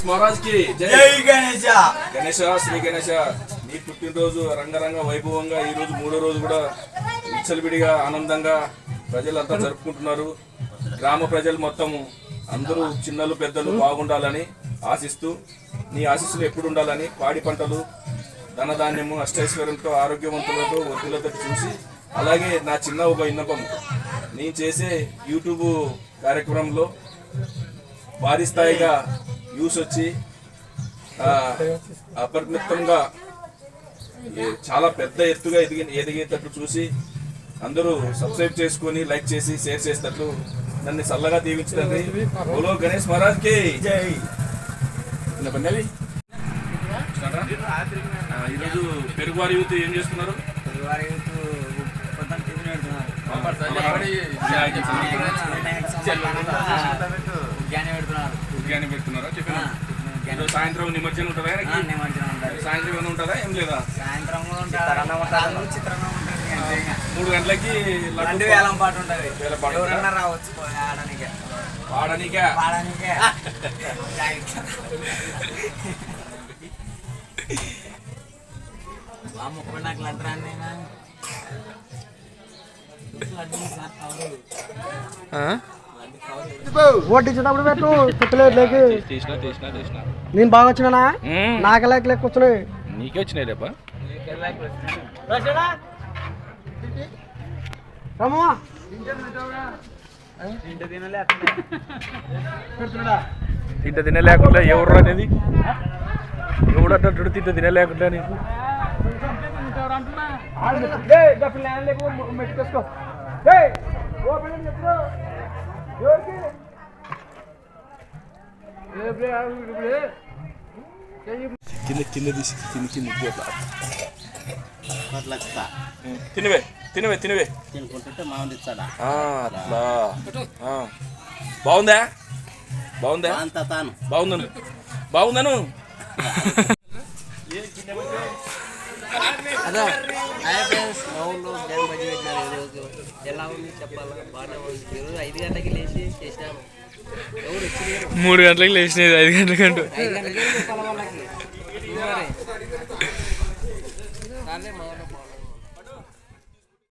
గణేష్ మహారాజ్కి జై గణేశ గణేష శ్రీ గణేష నీ పుట్టినరోజు రంగరంగ వైభవంగా ఈ రోజు మూడో రోజు కూడా విచ్చలవిడిగా ఆనందంగా ప్రజలంతా జరుపుకుంటున్నారు. గ్రామ ప్రజలు మొత్తం అందరూ చిన్నలు పెద్దలు బాగుండాలని ఆశిస్తూ నీ ఆశీస్సులు ఎప్పుడు ఉండాలని పాడి పంటలు ధనధాన్యము అష్టైశ్వర్యంతో ఆరోగ్యవంతులతో వృద్ధులతో చూసి అలాగే నా చిన్న ఒక విన్నపం. నేను చేసే యూట్యూబ్ కార్యక్రమంలో భారీ స్థాయిగా యూస్ వచ్చి అపరిమితంగా చాలా పెద్ద ఎత్తుగా ఎదిగి ఎదిగేటట్లు చూసి అందరూ సబ్స్క్రైబ్ చేసుకొని లైక్ చేసి షేర్ చేసేటట్లు నన్ను చల్లగా దీవించండి. బోలో గణేష్ మహారాజ్కి పన్నెవి ఈరోజు పెరుగువారి యూత్ ఏం చేస్తున్నారు? ఉద్యానం పెడుతున్నారా? టిఫిన్ ఈరోజు సాయంత్రం నిమజ్జనం ఉంటుందా? సాయంత్రం ఏమైనా ఉంటుందా? ఏం లేదా? సాయంత్రం. మూడు గంటలకి లడ్డు వేలం పాట ఉంటుంది. ఎవరన్నా రావచ్చు పోయి ఆడడానికి పాడనికా పాడడానికే మా ముప్పై నాకు లడ్డు రాని లడ్డు కావాలి ఓటించినప్పుడు పెట్టు తీసిన తీసిన తీసిన. నేను బాగా వచ్చినానా? నాకలేక లెక్క వచ్చినాయి నీకే వచ్చినాయి రేపా. రమ్మా. తింట తినలేకుండా ఎవరు అనేది? ఎవడు అట్టు తింట తినలేకుండా నీకు ఎవరికి కింద కింద తీసి కింద కింద తినవే తినవే తినవే. తినుకుంటుంటే మామూలు ఇస్తాడా ఆ, అట్లా. ఆ. బాగుందా? బాగుందా? అంత తాను బాగుందను. బాగుందను. అదే. రోజు ఎలా ఉంది చెప్పాలా? బాగానే ఉంది. ఈరోజు ఐదు గంటలకి లేచి చేసినాము మూడు గంటలకు లేచిన ఐదు గంటలకంటూ కంటే